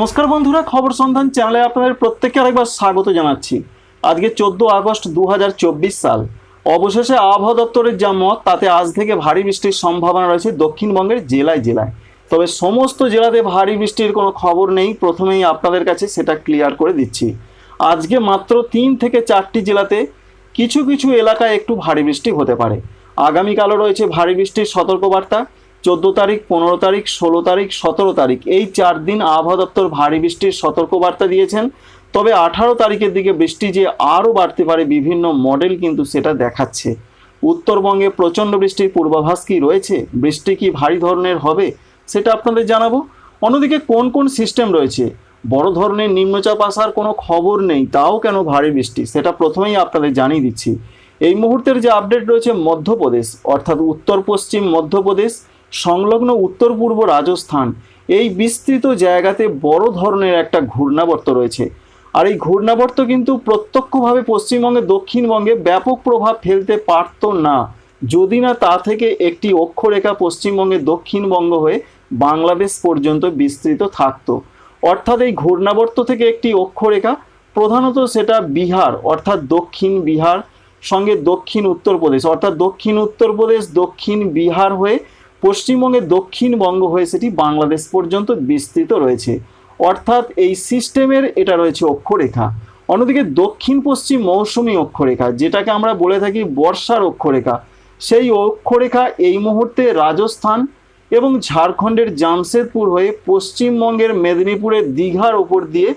নমস্কার বন্ধুরা, খবর সন্ধান চ্যানেলে আপনাদের প্রত্যেককে আরেকবার স্বাগত জানাচ্ছি। আজকে চোদ্দ আগস্ট দু হাজার চব্বিশ সাল। অবশেষে আবহাওয়া দপ্তরের যা মত, তাতে আজ থেকে ভারী বৃষ্টির সম্ভাবনা রয়েছে দক্ষিণবঙ্গের জেলায় জেলায়। তবে সমস্ত জেলাতে ভারী বৃষ্টির কোনো খবর নেই, প্রথমেই আপনাদের কাছে সেটা ক্লিয়ার করে দিচ্ছি। আজকে মাত্র তিন থেকে চারটি জেলাতে কিছু কিছু এলাকায় একটু ভারী বৃষ্টি হতে পারে। আগামীকালও রয়েছে ভারী বৃষ্টির সতর্কবার্তা। চোদ্দ তারিখ, পনেরো তারিখ, ষোলো তারিখ, সতেরো তারিখ। এই চার দিন আবহাওয়া দপ্তর ভারী বৃষ্টির সতর্কবার্তা দিয়েছেন। তবে আঠারো তারিখের দিকে বৃষ্টি যে আরও বাড়তে পারে, বিভিন্ন মডেল কিন্তু সেটা দেখাচ্ছে। উত্তরবঙ্গে প্রচণ্ড বৃষ্টির পূর্বাভাস কি রয়েছে? বৃষ্টি কি ভারী ধরনের হবে, সেটা আপনাদের জানাব। অন্যদিকে কোন কোন সিস্টেম রয়েছে? বড় ধরনের নিম্নচাপ আসার কোনো খবর নেই, তাও কেন ভারী বৃষ্টি? সেটা প্রথমেই আপনাদের জানিয়ে দিচ্ছি। এই মুহূর্তের যে আপডেট রয়েছে মধ্যপ্রদেশ, অর্থাৎ উত্তর পশ্চিম মধ্যপ্রদেশ সংলগ্ন উত্তর পূর্ব রাজস্থান। এই বিস্তৃত জায়গাতে বড় ধরনের একটা ঘূর্ণাবর্ত রয়েছে। আর এই ঘূর্ণাবর্ত কিন্তু প্রত্যক্ষভাবে পশ্চিমবঙ্গে, দক্ষিণবঙ্গে ব্যাপক প্রভাব ফেলতে পারত না। যদি না তা থেকে একটি অক্ষরেখা পশ্চিমবঙ্গে দক্ষিণবঙ্গ হয়ে বাংলাদেশ পর্যন্ত বিস্তৃত থাকতো। অর্থাৎ এই ঘূর্ণাবর্ত থেকে একটি অক্ষরেখা, প্রধানত সেটা বিহার, অর্থাৎ দক্ষিণ বিহার, সঙ্গে দক্ষিণ উত্তরপ্রদেশ, অর্থাৎ দক্ষিণ উত্তরপ্রদেশ, দক্ষিণ বিহার হয়ে পশ্চিমবঙ্গের দক্ষিণবঙ্গ হয়ে সেটি বাংলাদেশ পর্যন্ত বিস্তৃত রয়েছে। অর্থাৎ এই সিস্টেমের এটা রয়েছে অক্ষরেখা। অন্যদিকে দক্ষিণ পশ্চিম মৌসুমী অক্ষরেখা, যেটাকে আমরা বলে থাকি বর্ষার অক্ষরেখা। সেই অক্ষরেখা এই মুহূর্তে রাজস্থান এবং ঝাড়খণ্ডের জামশেদপুর হয়ে পশ্চিমবঙ্গের মেদিনীপুরের দীঘার ওপর দিয়ে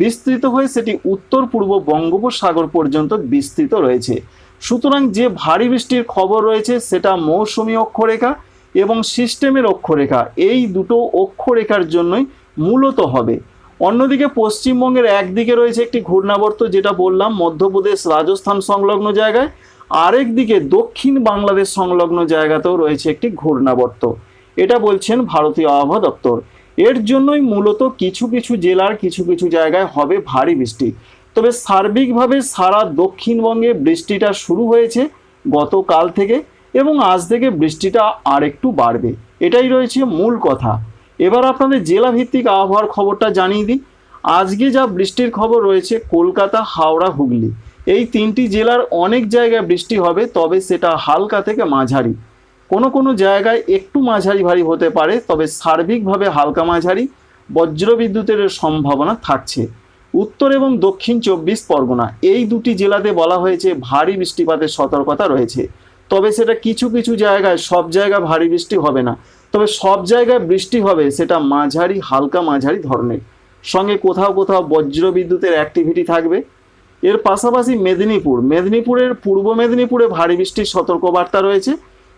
বিস্তৃত হয়ে সেটি উত্তর পূর্ব বঙ্গোপসাগর পর্যন্ত বিস্তৃত রয়েছে। সুতরাং যে ভারী বৃষ্টির খবর রয়েছে, সেটা মৌসুমী অক্ষরেখা এবং সিস্টেমের অক্ষরেখা, এই দুটো অক্ষরেখার জন্যই মূলত হবে। অন্যদিকে পশ্চিমবঙ্গের একদিকে রয়েছে একটি ঘূর্ণাবর্ত, যেটা বললাম, মধ্যপ্রদেশ রাজস্থান সংলগ্ন জায়গায়। আরেক দিকে দক্ষিণ বাংলাদেশ সংলগ্ন জায়গাতেও রয়েছে একটি ঘূর্ণাবর্ত। এটা বলছেন ভারতীয় আবহাওয়া দপ্তর। এর জন্যই মূলত কিছু কিছু জেলার কিছু কিছু জায়গায় হবে ভারী বৃষ্টি। তবে সার্বিকভাবে সারা দক্ষিণবঙ্গে বৃষ্টিটা শুরু হয়েছে গতকাল থেকে। এবং আজ থেকে বৃষ্টিটা আর একটু বাড়বে। এটাই রয়েছে মূল কথা। এবার আপনাদের জেলা ভিত্তিক আবহাওয়ার খবরটা জানিয়ে দিই। আজকে যা বৃষ্টির খবর রয়েছে, কলকাতা, হাওড়া, হুগলি। এই তিনটি জেলার অনেক জায়গায় বৃষ্টি হবে, তবে সেটা হালকা থেকে মাঝারি। কোনো কোনো জায়গায় একটু মাঝারি ভারী হতে পারে, তবে সার্বিকভাবে হালকা মাঝারি। বজ্রবিদ্যুতের সম্ভাবনা থাকছে। উত্তর এবং দক্ষিণ চব্বিশ পরগনা, এই দুটি জেলাতে বলা হয়েছে ভারী বৃষ্টিপাতের সতর্কতা রয়েছে। তবে সেটা কিছু কিছু জায়গায়, সব জায়গায় ভারী বৃষ্টি হবে না। তবে সব জায়গায় বৃষ্টি হবে, সেটা মাঝারি, হালকা মাঝারি ধরনের। সঙ্গে কোথাও কোথাও বজ্র বিদ্যুতের অ্যাক্টিভিটি থাকবে। এর পাশাপাশি মেদিনীপুর, মেদিনীপুরের পূর্ব মেদিনীপুরে ভারী বৃষ্টির সতর্কবার্তা রয়েছে।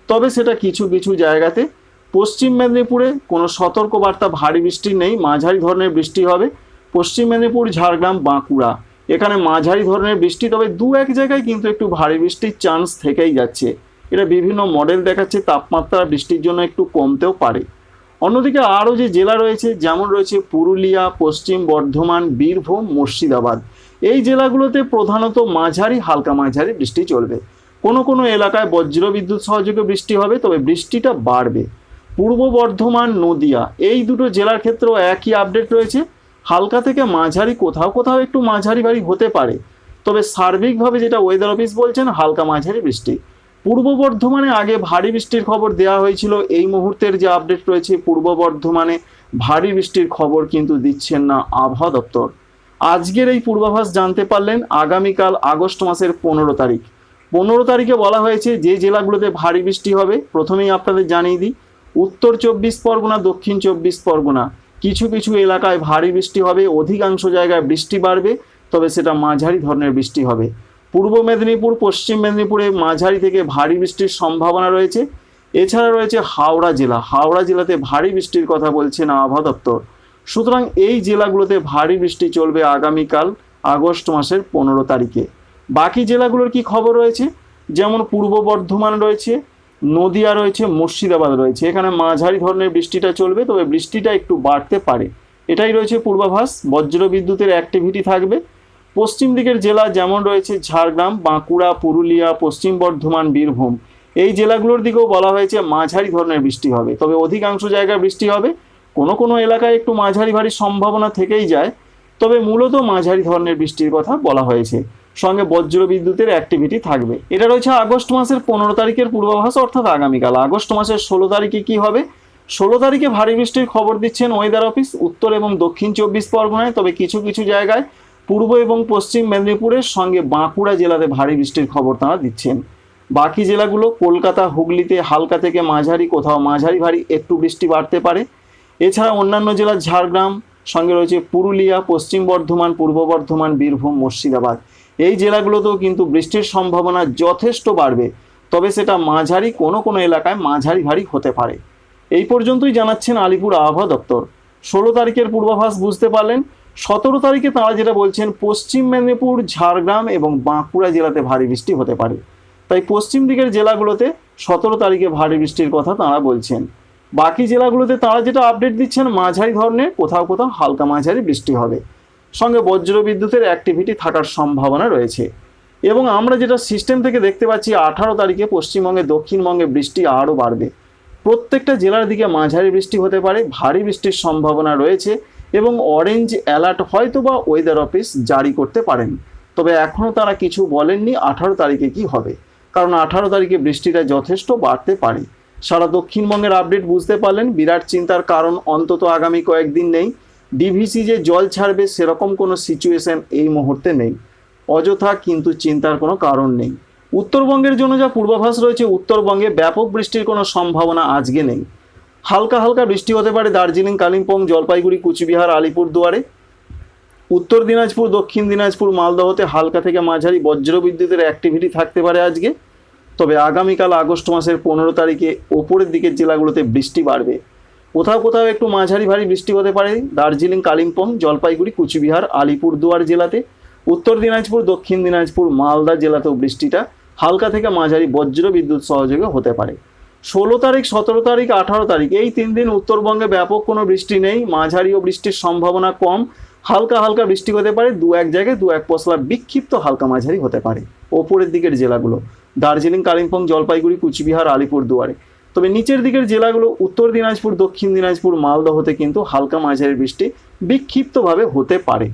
তবে সেটা কিছু কিছু জায়গাতে। পশ্চিম মেদিনীপুরে কোনো সতর্কবার্তা, ভারী বৃষ্টি নেই, মাঝারি ধরনের বৃষ্টি হবে। পশ্চিম মেদিনীপুর, ঝাড়গ্রাম, বাঁকুড়া। এখানে মাঝারি ধরনের বৃষ্টি, তবে দু এক জায়গায় কিন্তু একটু ভারী বৃষ্টির চান্স থেকেই যাচ্ছে। এটা বিভিন্ন মডেল দেখাচ্ছে, তাপমাত্রা বৃষ্টির জন্য একটু কমতেও পারে। অন্যদিকে আরও যে জেলা রয়েছে, যেমন রয়েছে পুরুলিয়া, পশ্চিম বর্ধমান, বীরভূম, মুর্শিদাবাদ। এই জেলাগুলোতে প্রধানত মাঝারি, হালকা মাঝারি বৃষ্টি চলবে। কোনো কোনো এলাকায় বজ্র বিদ্যুৎ সহযোগে বৃষ্টি হবে, তবে বৃষ্টিটা বাড়বে। পূর্ব বর্ধমান, নদিয়া, এই দুটো জেলার ক্ষেত্রেও একই আপডেট রয়েছে। হালকা থেকে মাঝারি, কোথাও কোথাও একটু মাঝারি বাড়ি হতে পারে। তবে সার্বিকভাবে যেটা ওয়েদার অফিস বলছেন, হালকা মাঝারি বৃষ্টি। পূর্ব বর্ধমানে আগে ভারী বৃষ্টির খবর দেওয়া হয়েছিল। এই মুহূর্তের যে আপডেট রয়েছে, পূর্ব বর্ধমানে ভারী বৃষ্টির খবর কিন্তু দিচ্ছেন না আবহাওয়া দপ্তর। আজকের এই পূর্বাভাস জানতে পারলেন আগামীকাল আগস্ট মাসের পনেরো তারিখ। পনেরো তারিখে বলা হয়েছে, যে জেলাগুলোতে ভারী বৃষ্টি হবে, প্রথমেই আপনাদের জানিয়ে দিই, উত্তর চব্বিশ পরগনা, দক্ষিণ চব্বিশ পরগনা। কিছু কিছু এলাকায় ভারী বৃষ্টি হবে, অধিকাংশ জায়গায় বৃষ্টি বাড়বে, তবে সেটা মাঝারি ধরনের বৃষ্টি হবে। পূর্ব মেদিনীপুর, পশ্চিম মেদিনীপুরে মাঝারি থেকে ভারী বৃষ্টির সম্ভাবনা রয়েছে। এছাড়া রয়েছে হাওড়া জেলা। হাওড়া জেলাতে ভারী বৃষ্টির কথা বলছেন আবহাওয়া দপ্তর। সুতরাং এই জেলাগুলোতে ভারী বৃষ্টি চলবে আগামীকাল, আগস্ট মাসের পনেরো তারিখে। বাকি জেলাগুলোর কি খবর রয়েছে? যেমন পূর্ব বর্ধমান রয়েছে নদিয়া রয়েছে, মুর্শিদাবাদ রয়েছে। এখানে মাঝারি ধরনের বৃষ্টিটা চলবে, তবে বৃষ্টিটা একটু বাড়তে পারে। এটাই রয়েছে পূর্বাভাস বজ্র বিদ্যুতের অ্যাক্টিভিটি থাকবে। পশ্চিম দিকের জেলা যেমন রয়েছে ঝাড়গ্রাম, বাঁকুড়া, পুরুলিয়া, পশ্চিম বর্ধমান, বীরভূম। এই জেলাগুলোর দিকেও বলা হয়েছে মাঝারি ধরনের বৃষ্টি হবে, তবে অধিকাংশ জায়গায় বৃষ্টি হবে। কোনো কোনো এলাকায় একটু মাঝারি ভারী সম্ভাবনা থেকেই যায়, তবে মূলত মাঝারি ধরনের বৃষ্টির কথা বলা হয়েছে। সঙ্গে বজ্র বিদ্যুতের অ্যাক্টিভিটি থাকবে। এটা রয়েছে আগস্ট মাসের পনেরো তারিখের পূর্বাভাস, অর্থাৎ আগামীকাল। আগস্ট মাসের ষোলো তারিখে কি হবে? ষোলো তারিখে ভারী বৃষ্টির খবর দিচ্ছেন ওয়েদার অফিস উত্তর এবং দক্ষিণ চব্বিশ পরগনায়। তবে কিছু কিছু জায়গায় পূর্ব এবং পশ্চিম মেদিনীপুরের সঙ্গে বাঁকুড়া জেলাতে ভারী বৃষ্টির খবর তারা দিচ্ছেন। বাকি জেলাগুলো, কলকাতা, হুগলিতে হালকা থেকে মাঝারি, কোথাও মাঝারি ভারী একটু বৃষ্টি বাড়তে পারে। এছাড়া অন্যান্য জেলা ঝাড়গ্রাম, সঙ্গে রয়েছে পুরুলিয়া, পশ্চিম বর্ধমান, পূর্ব বর্ধমান, বীরভূম, মুর্শিদাবাদ। এই জেলাগুলোতেও কিন্তু বৃষ্টির সম্ভাবনা যথেষ্ট বাড়বে। তবে সেটা মাঝারি কোনো কোনো এলাকায় মাঝারি ভারী হতে পারে। এই পর্যন্তই জানাচ্ছেন আলিপুর আবহাওয়া দপ্তর। ষোলো তারিখের পূর্বাভাস বুঝতে পারলেন, সতেরো তারিখে তারা যেটা বলছেন, পশ্চিম মেদিনীপুর, ঝাড়গ্রাম এবং বাঁকুড়া জেলাতে ভারী বৃষ্টি হতে পারে। তাই পশ্চিম দিকের জেলাগুলোতে সতেরো তারিখে ভারী বৃষ্টির কথা তারা বলছেন। বাকি জেলাগুলোতে তারা যেটা আপডেট দিচ্ছেন, মাঝারি ধরনের, কোথাও কোথাও হালকা মাঝারি বৃষ্টি হবে। সঙ্গে বজ্র বিদ্যুতের অ্যাক্টিভিটি থাকার সম্ভাবনা রয়েছে। এবং আমরা যেটা সিস্টেম থেকে দেখতে পাচ্ছি, আঠারো তারিখে পশ্চিমবঙ্গে, দক্ষিণবঙ্গে বৃষ্টি আরও বাড়বে। প্রত্যেকটা জেলার দিকে মাঝারি বৃষ্টি হতে পারে, ভারী বৃষ্টির সম্ভাবনা রয়েছে এবং অরেঞ্জ অ্যালার্ট হয়তো বা ওয়েদার অফিস জারি করতে পারেন। তবে এখনও তারা কিছু বলেননি আঠারো তারিখে কি হবে। কারণ আঠারো তারিখে বৃষ্টিটা যথেষ্ট বাড়তে পারে। সারা দক্ষিণবঙ্গের আপডেট বুঝতে পারলেন, বিরাট চিন্তার কারণ অন্তত আগামী কয়েকদিন নেই। ডিভিসি যে জল ছাড়বে সেরকম কোনো সিচুয়েশন এই মুহূর্তে নেই। অযথা কিন্তু চিন্তার কোনো কারণ নেই। উত্তরবঙ্গের জন্য যা পূর্বাভাস রয়েছে, উত্তরবঙ্গে ব্যাপক বৃষ্টির কোনো সম্ভাবনা আজকে নেই। হালকা হালকা বৃষ্টি হতে পারে দার্জিলিং, কালিম্পং, জলপাইগুড়ি, কুচবিহার আলিপুরদুয়ারে উত্তর দিনাজপুর, দক্ষিণ দিনাজপুর, মালদহতে হালকা থেকে মাঝারি বজ্রবিদ্যুতের অ্যাক্টিভিটি থাকতে পারে আজকে। তবে আগামীকাল আগস্ট মাসের পনেরো তারিখে ওপরের দিকের জেলাগুলোতে বৃষ্টি বাড়বে। কোথাও কোথাও একটু মাঝারি ভারী বৃষ্টি হতে পারে। দার্জিলিং, কালিম্পং, জলপাইগুড়ি, কুচবিহার, আলিপুরদুয়ার জেলাতে। উত্তর দিনাজপুর, দক্ষিণ দিনাজপুর, মালদা জেলাতেও বৃষ্টিটা হালকা থেকে মাঝারি বজ্র বিদ্যুৎ সহযোগে হতে পারে। ষোলো তারিখ, সতেরো তারিখ, আঠারো তারিখ, এই তিন দিন উত্তরবঙ্গে ব্যাপক কোনো বৃষ্টি নেই। মাঝারি ও বৃষ্টির সম্ভাবনা কম। হালকা হালকা বৃষ্টি হতে পারে, দু এক জায়গায় দু এক পশলা বিক্ষিপ্ত হালকা মাঝারি হতে পারে। ওপরের দিকের জেলাগুলো, দার্জিলিং, কালিম্পং, জলপাইগুড়ি, কুচবিহার, আলিপুরদুয়ারে। তবে নিচের দিকের জেলাগুলো উত্তর দিনাজপুর, দক্ষিণ দিনাজপুর, মালদহতে কিন্তু হালকা মাঝারি বৃষ্টি বিক্ষিপ্তভাবে হতে পারে।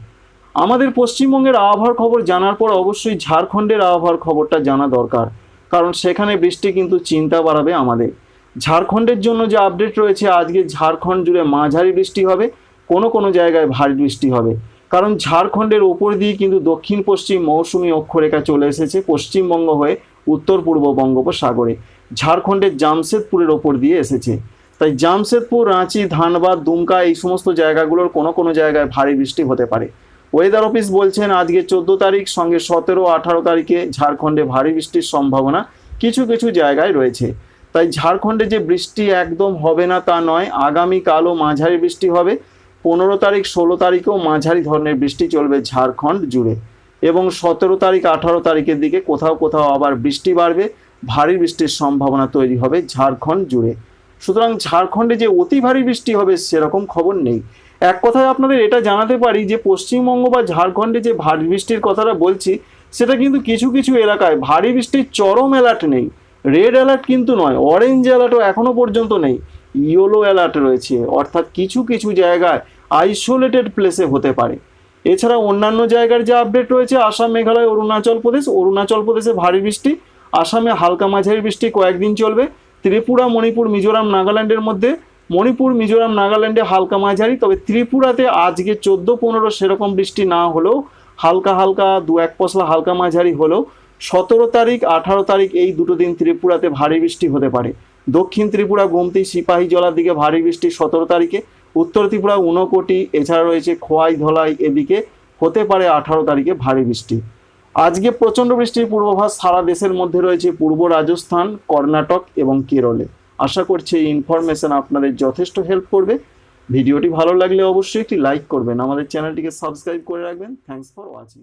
আমাদের পশ্চিমবঙ্গের আবহাওয়ার খবর জানার পর অবশ্যই ঝাড়খণ্ডের আবহাওয়ার খবরটা জানা দরকার, কারণ সেখানে বৃষ্টি কিন্তু চিন্তা বাড়াবে আমাদের। ঝাড়খণ্ডের জন্য যে আপডেট রয়েছে, আজকে ঝাড়খণ্ড জুড়ে মাঝারি বৃষ্টি হবে, কোনো কোনো জায়গায় ভারী বৃষ্টি হবে। কারণ ঝাড়খণ্ডের ওপর দিয়ে কিন্তু দক্ষিণ পশ্চিম মৌসুমি অক্ষরেখা চলে এসেছে, পশ্চিমবঙ্গ হয়ে উত্তর পূর্ব বঙ্গোপসাগরে। ঝাড়খণ্ডের জামশেদপুরের ওপর দিয়ে এসেছে। তাই জামশেদপুর, রাঁচি, ধানবাদ, দুমকা এই সমস্ত জায়গাগুলোর কোনো কোনো জায়গায় ভারী বৃষ্টি হতে পারে। ওয়েদার অফিস বলছেন, আজকে চোদ্দ তারিখ, সঙ্গে সতেরো, আঠারো তারিখে ঝাড়খণ্ডে ভারী বৃষ্টির সম্ভাবনা কিছু কিছু জায়গায় রয়েছে। তাই ঝাড়খণ্ডে যে বৃষ্টি একদম হবে না তা নয়, আগামীকালও মাঝারি বৃষ্টি হবে। পনেরো তারিখ, ষোলো তারিখেও মাঝারি ধরনের বৃষ্টি চলবে ঝাড়খণ্ড জুড়ে। এবং সতেরো তারিখ, আঠারো তারিখের দিকে কোথাও কোথাও আবার বৃষ্টি বাড়বে। ভারী বৃষ্টির সম্ভাবনা তৈরি হবে ঝাড়খণ্ড জুড়ে। সুতরাং ঝাড়খণ্ডে যে অতি ভারী বৃষ্টি হবে সেরকম খবর নেই। এক কথায় আপনাদের এটা জানাতে পারি যে, পশ্চিমবঙ্গ বা ঝাড়খণ্ডে যে ভারী বৃষ্টির কথাটা বলছি, সেটা কিন্তু কিছু কিছু এলাকায় ভারী বৃষ্টির চরম অ্যালার্ট নেই। রেড অ্যালার্ট কিন্তু নয় অরেঞ্জ অ্যালার্টও এখনও পর্যন্ত নেই। ইয়েলো অ্যালার্ট রয়েছে, অর্থাৎ কিছু কিছু জায়গায় আইসোলেটেড প্লেসে হতে পারে। এছাড়া অন্যান্য জায়গার যে আপডেট রয়েছে, আসাম, মেঘালয়, অরুণাচল প্রদেশ, অরুণাচল প্রদেশে ভারী বৃষ্টি আসামে হালকা মাঝারি বৃষ্টি কয়েকদিন চলবে। ত্রিপুরা, মণিপুর, মিজোরাম, নাগাল্যান্ডের মধ্যে মণিপুর, মিজোরাম, নাগাল্যান্ডে হালকা মাঝারি, তবে ত্রিপুরাতে আজকে চোদ্দ, পনেরো সেরকম বৃষ্টি না হলেও হালকা হালকা দু এক পশলা হালকা মাঝারি হলেও সতেরো তারিখ, আঠারো তারিখ এই দুটো দিন ত্রিপুরাতে ভারী বৃষ্টি হতে পারে। দক্ষিণ ত্রিপুরা, গোমতি, সিপাহী জলার দিকে ভারী বৃষ্টি সতেরো তারিখে। উত্তর ত্রিপুরা, ঊনকোটি, এছাড়া রয়েছে খোয়াই, ধলাই এদিকে হতে পারে আঠারো তারিখে ভারী বৃষ্টি। আজকে প্রচণ্ড বৃষ্টির পূর্বাভাস সারা দেশের মধ্যে রয়েছে, পূর্ব রাজস্থান, কর্ণাটক এবং কেরলে। আশা করছি এই ইনফরমেশন আপনাদের যথেষ্ট হেল্প করবে। ভিডিওটি ভালো লাগলে অবশ্যই একটি লাইক করবেন। আমাদের চ্যানেলটিকে সাবস্ক্রাইব করে রাখবেন। Thanks for watching